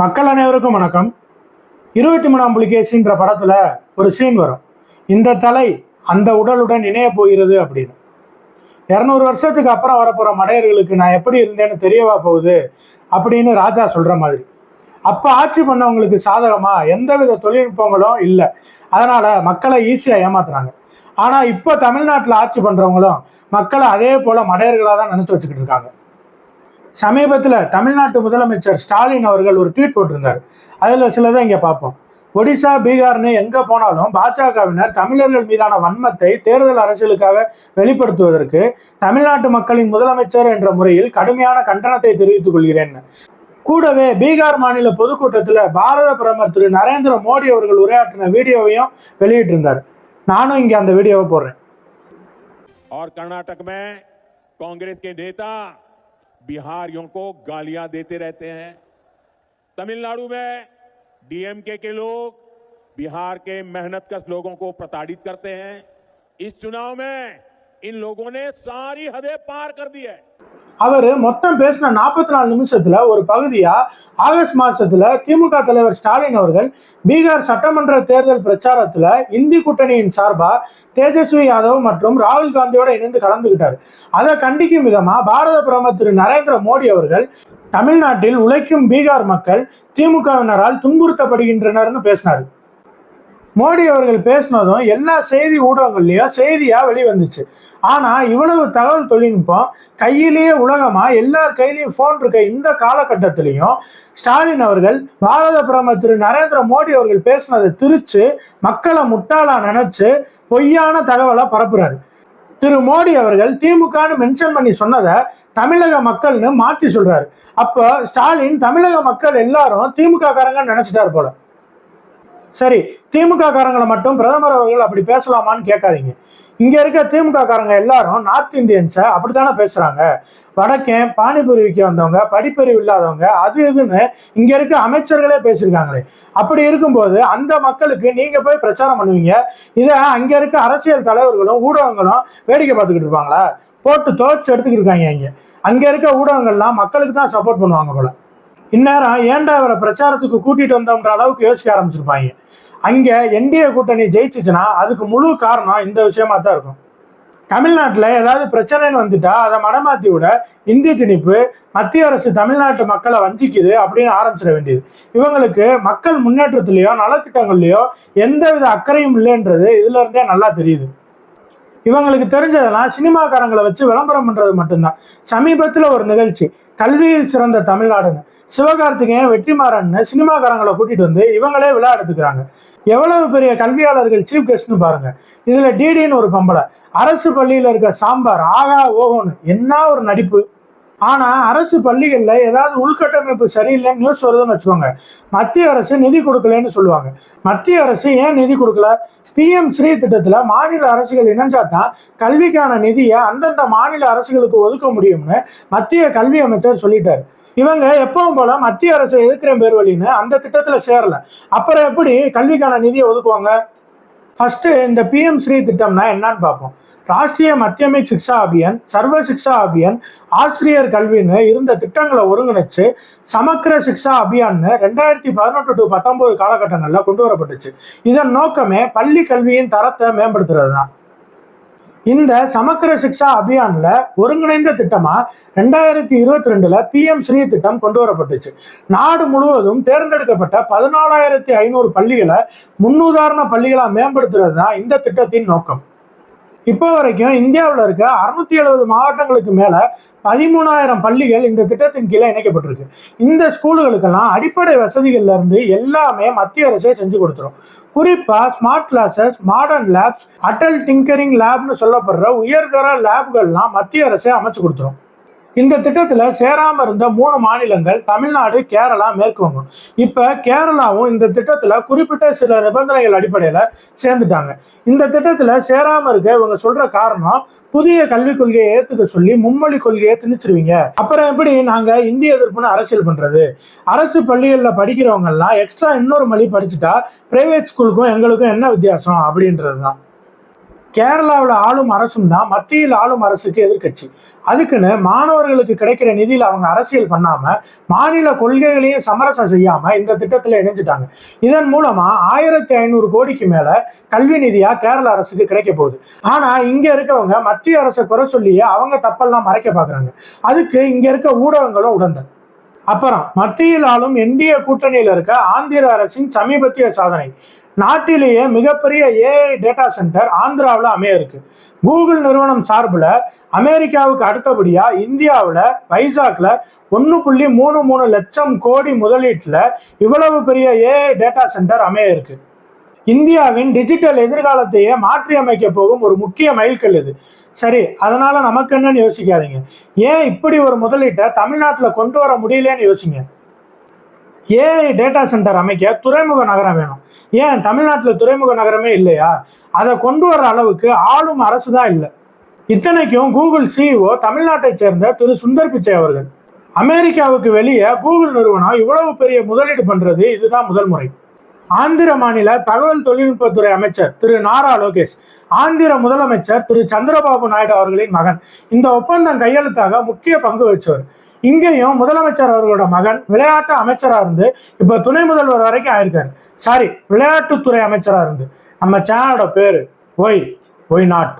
மக்கள் அனைவருக்கும் வணக்கம். இருபத்தி மூணாம் புலிகேசின்ற படத்துல ஒரு சீன் வரும். இந்த தலை அந்த உடலுடன் இணைய போகிறது அப்படின்னு. இரநூறு வருஷத்துக்கு அப்புறம் வரப்போற மடையர்களுக்கு நான் எப்படி இருந்தேன்னு தெரியவா போகுது அப்படின்னு ராஜா சொல்ற மாதிரி. அப்ப ஆட்சி பண்ணவங்களுக்கு சாதகமா எந்தவித தொழில்நுட்பங்களும் இல்லை. அதனால மக்களை ஈஸியா ஏமாத்துறாங்க. ஆனா இப்போ தமிழ்நாட்டில் ஆட்சி பண்றவங்களும் மக்களை அதே போல மடையர்களா தான் நினைச்சு வச்சுக்கிட்டு இருக்காங்க. சமீபத்தில் தமிழ்நாட்டு முதலமைச்சர் ஸ்டாலின் அவர்கள் ஒரு ட்வீட் போட்டிருந்தார் அதில் சிலதை இங்கே பார்ப்போம் ஒடிசா பீகார்னு எங்கே போனாலும் பாஜகவினர் தமிழர்கள் மீதான வன்மத்தை தேர்தல் அரசியலுக்காக வெளிப்படுத்துவதற்கு தமிழ்நாட்டு மக்களின் முதலமைச்சர் என்ற முறையில் கடுமையான கண்டனத்தை தெரிவித்துக் கொள்கிறேன் கூடவே பீகார் மாநில பொதுக்கூட்டத்தில் பாரத பிரதமர் திரு நரேந்திர மோடி அவர்கள் உரையாற்றின வீடியோவையும் வெளியிட்டிருந்தார் நானும் இங்கே அந்த வீடியோவை போடுறேன் और कर्नाटक में कांग्रेस के नेता बिहारियों को गालियाँ देते रहते हैं। तमिलनाडु में डीएमके के लोग बिहार के मेहनतकश लोगों को प्रताड़ित करते हैं। इस चुनाव में इन लोगों ने सारी हदें पार कर दी है। அவர் மொத்தம் பேசின நாற்பத்தி நாலு நிமிஷத்தில் ஒரு பகுதியாக ஆகஸ்ட் மாதத்தில் திமுக தலைவர் ஸ்டாலின் அவர்கள் பீகார் சட்டமன்ற தேர்தல் பிரச்சாரத்தில் இந்தி கூட்டணியின் சார்பாக தேஜஸ்வி யாதவ் மற்றும் ராகுல் காந்தியோட இணைந்து கலந்துகிட்டார். அதை கண்டிக்கும் விதமாக பாரத பிரதமர் திரு நரேந்திர மோடி அவர்கள் தமிழ்நாட்டில் உழைக்கும் பீகார் மக்கள் திமுகவினரால் துன்புறுத்தப்படுகின்றனர்னு பேசினார். மோடி அவர்கள் பேசினதும் எல்லா செய்தி ஊடகங்கள்லயும் செய்தியா வெளிவந்துச்சு. ஆனா இவ்வளவு தகவல் தொழில்நுட்பம் கையிலேயே உலகமா எல்லார் கையிலையும் ஃபோன் இருக்க இந்த காலகட்டத்திலையும் ஸ்டாலின் அவர்கள் பாரத பிரதமர் திரு நரேந்திர மோடி அவர்கள் பேசினதை திரித்து மக்களை முட்டாளா நினைச்சு பொய்யான தகவலை பரப்புறாரு. திரு மோடி அவர்கள் திமுகன்னு மென்ஷன் பண்ணி சொன்னதை தமிழக மக்கள்னு மாத்தி சொல்றாரு. அப்போ ஸ்டாலின் தமிழக மக்கள் எல்லாரும் திமுக காரங்க நினைச்சிட்டாரு போல. சரி திமுக காரங்களை மட்டும் பிரதமர் அவர்கள் அப்படி பேசலாமான்னு கேட்காதீங்க. இங்க இருக்க திமுக காரங்க எல்லாரும் நார்த் இந்தியன்ஸை அப்படித்தானே பேசுறாங்க. வடக்கேன் பானிபூரி விற்க வந்தவங்க படிப்பறிவு இல்லாதவங்க அது இதுன்னு இங்க இருக்க அமைச்சர்களே பேசியிருக்காங்களே. அப்படி இருக்கும்போது அந்த மக்களுக்கு நீங்க போய் பிரச்சாரம் பண்ணுவீங்க. இதை அங்க இருக்க அரசியல் தலைவர்களும் ஊடகங்களும் வேடிக்கை பார்த்துக்கிட்டு இருப்பாங்களா? போட்டு துவைச்சு எடுத்துக்கிட்டு இருக்காங்க இங்க. அங்க இருக்க ஊடகங்கள்லாம் மக்களுக்கு தான் சப்போர்ட் பண்ணுவாங்க போல. இந்நேரம் ஏண்டா இவரை பிரச்சாரத்துக்கு கூட்டிட்டு வந்தோம்ன்ற அளவுக்கு யோசிக்க ஆரம்பிச்சிருப்பாங்க. அங்கே என்டிஏ கூட்டணி ஜெயிச்சிச்சுன்னா அதுக்கு முழு காரணம் இந்த விஷயமா தான் இருக்கும். தமிழ்நாட்டில் ஏதாவது பிரச்சனைன்னு வந்துட்டா அதை மடமாற்றி விட இந்தி திணிப்பு மத்திய அரசு தமிழ்நாட்டு மக்களை வஞ்சிக்குது அப்படின்னு ஆரம்பிச்சிட வேண்டியது. இவங்களுக்கு மக்கள் முன்னேற்றத்துலேயோ நலத்திட்டங்கள்லையோ எந்தவித அக்கறையும் இல்லைன்றது இதுல இருந்தே நல்லா தெரியுது. இவங்களுக்கு தெரிஞ்சதெல்லாம் சினிமாக்காரங்களை வச்சு விளம்பரம் பண்ணுறது மட்டும்தான். சமீபத்தில் ஒரு நிகழ்ச்சி கல்வியில் சிறந்த தமிழ்நாடுன்னு. சிவகார்த்திகேயன் வெற்றிமாறன்னு சினிமாக்காரங்களை கூட்டிட்டு வந்து இவங்களே விழா எடுத்துக்கிறாங்க. எவ்வளவு பெரிய கல்வியாளர்கள் சீஃப் கெஸ்ட்னு பாருங்க. இதுல டிடின்னு ஒரு பம்பளை. அரசு பள்ளியில இருக்க சாம்பார் ஆகா ஓகோன்னு என்ன ஒரு நடிப்பு. ஆனா அரசு பள்ளிகளில் ஏதாவது உள்கட்டமைப்பு சரியில்லைன்னு நியூஸ் வருதுன்னு வச்சுக்கோங்க. மத்திய அரசு நிதி கொடுக்கலன்னு சொல்லுவாங்க. மத்திய அரசு ஏன் நிதி கொடுக்கல? பிஎம் ஸ்ரீ திட்டத்தில் மாநில அரசுகள் இணைஞ்சாதான் கல்விக்கான நிதியை அந்தந்த மாநில அரசுகளுக்கு ஒதுக்க முடியும்னு மத்திய கல்வி அமைச்சர் சொல்லிட்டாரு. இவங்க எப்பவும் போல மத்திய அரசு எதிர்க்கிற பேர் வழின்னு அந்த திட்டத்துல சேரல. அப்புறம் எப்படி கல்விக்கான நிதியை ஒதுக்குவாங்க? ஃபர்ஸ்ட் இந்த பிஎம் ஸ்ரீ திட்டம்னா என்னன்னு பார்ப்போம். ராஷ்டிரிய மத்தியமிக் சிக்ஷா அபியான் சர்வ சிக்ஷா அபியான் ஆசிரியர் கல்வின்னு இருந்த திட்டங்களை ஒருங்கிணைச்சு சமக்கிர சிக்ஷா அபியான்னு ரெண்டாயிரத்தி பதினெட்டு டு பத்தொன்பது காலகட்டங்களில் கொண்டு வரப்பட்டுச்சு. இதன் நோக்கமே பள்ளி கல்வியின் தரத்தை மேம்படுத்துறது தான் இந்த சமக்கிர சிக்ஷா அபியான்ல ஒருங்கிணைந்த திட்டமா ரெண்டாயிரத்தி இருபத்தி ரெண்டுல பிஎம் ஸ்ரீ திட்டம் கொண்டு வரப்பட்டுச்சு. நாடு முழுவதும் தேர்ந்தெடுக்கப்பட்ட பதினாலாயிரத்தி ஐநூறு பள்ளிகளை முன்னுதாரண பள்ளிகளா மேம்படுத்துறது தான் இந்த திட்டத்தின் நோக்கம். இப்போ வரைக்கும் இந்தியாவில் இருக்க அறுநூத்தி எழுபது மாவட்டங்களுக்கு மேலே பதிமூணாயிரம் பள்ளிகள் இந்த திட்டத்தின் கீழே இணைக்கப்பட்டிருக்கு. இந்த ஸ்கூலுகளுக்கெல்லாம் அடிப்படை வசதிகள்ல இருந்து எல்லாமே மத்திய அரசே செஞ்சு கொடுத்துரும். குறிப்பா smart classes modern labs Atal tinkering லேப்னு சொல்லப்படுற உயர்தர லேப்கள்லாம் மத்திய அரசே அமைச்சு கொடுத்துரும். இந்த திட்டத்தில் சேராமல் இருந்த மூணு மாநிலங்கள் தமிழ்நாடு கேரளா மேற்கு வங்கம். இப்போ கேரளாவும் இந்த திட்டத்தில் குறிப்பிட்ட சில நிபந்தனைகள் அடிப்படையில் சேர்ந்துட்டாங்க. இந்த திட்டத்தில் சேராமல் இருக்க இவங்க சொல்கிற காரணம் புதிய கல்விக் கொள்கையை ஏற்றுக்க சொல்லி மும்மொழி கொள்கையை திணிச்சிருவீங்க. அப்புறம் எப்படி நாங்கள் இந்திய எதிர்ப்புன்னு அரசியல் பண்ணுறது அரசு பள்ளிகளில் படிக்கிறவங்கெல்லாம் எக்ஸ்ட்ரா இன்னொரு மொழி படிச்சுட்டா பிரைவேட் ஸ்கூலுக்கும் எங்களுக்கும் என்ன வித்தியாசம்? அப்படின்றது தான் கேரளாவில் ஆளும் அரசும் தான் மத்தியில் ஆளும் அரசுக்கு எதிர்க்கட்சி. அதுக்குன்னு மாணவர்களுக்கு கிடைக்கிற நிதியில் அவங்க அரசியல் பண்ணாமல் மாநில கொள்கைகளையும் சமரசம் செய்யாமல் இந்த திட்டத்தில் இணைஞ்சிட்டாங்க. இதன் மூலமாக ஆயிரத்தி ஐநூறு கோடிக்கு மேலே கல்வி நிதியாக கேரள அரசுக்கு கிடைக்க போகுது. ஆனால் இங்கே இருக்கவங்க மத்திய அரசை குறை சொல்லியே அவங்க தப்பெல்லாம் மறைக்க பார்க்குறாங்க அதுக்கு இங்கே இருக்க ஊடகங்களும் உடந்தது அப்புறம் மத்தியில் ஆளும் என்டிஏ கூட்டணியில் இருக்க ஆந்திர அரசின் சமீபத்திய சாதனை. நாட்டிலேயே மிகப்பெரிய ஏஐ டேட்டா சென்டர் ஆந்திராவில் அமைய இருக்கு. கூகுள் நிறுவனம் சார்பில் அமெரிக்காவுக்கு அடுத்தபடியாக இந்தியாவில் வைசாக்ல ஒன்று புள்ளி மூணு மூணு லட்சம் கோடி முதலீட்டில் இவ்வளவு பெரிய ஏஐ டேட்டா சென்டர் அமைய இருக்குது இந்தியாவின் டிஜிட்டல் எதிர்காலத்தையே மாற்றி அமைக்க போகும் ஒரு முக்கிய மைல்கல் இது. சரி அதனால நமக்கு என்னன்னு யோசிக்காதீங்க. ஏன் இப்படி ஒரு முதலீட்டை தமிழ்நாட்டில் கொண்டு வர முடியலன்னு யோசிங்க. ஏஐ டேட்டா சென்டர் அமைக்க துறைமுக நகரம் வேணும். ஏன்? தமிழ்நாட்டில் துறைமுக நகரமே இல்லையா? அதை கொண்டு வர அளவுக்கு ஆளும் அரசு தான் இல்லை. இத்தனைக்கும் கூகுள் சிஇஓ தமிழ்நாட்டைச் சேர்ந்த திரு. சுந்தர் பிச்சை அவர்கள். அமெரிக்காவுக்கு வெளியே கூகுள் நிறுவனம் இவ்வளவு பெரிய முதலீடு பண்றது இதுதான் முதல் முறை. ஆந்திர மாநில தகவல் தொழில்நுட்பத்துறை அமைச்சர் திரு நாரா லோகேஷ் ஆந்திர முதலமைச்சர் திரு சந்திரபாபு நாயுடு அவர்களின் மகன். இந்த ஒப்பந்தம் கையெழுத்தாக முக்கிய பங்கு வச்சவர் இங்கேயும் முதலமைச்சர் அவர்களோட மகன் விளையாட்டு அமைச்சராக இருந்து இப்போ துணை முதல்வர் வரைக்கும் ஆயிருக்காரு. சாரி விளையாட்டுத்துறை அமைச்சராக இருந்து. நம்ம சேனலோட பேர் ஒய் ஒய் நாட்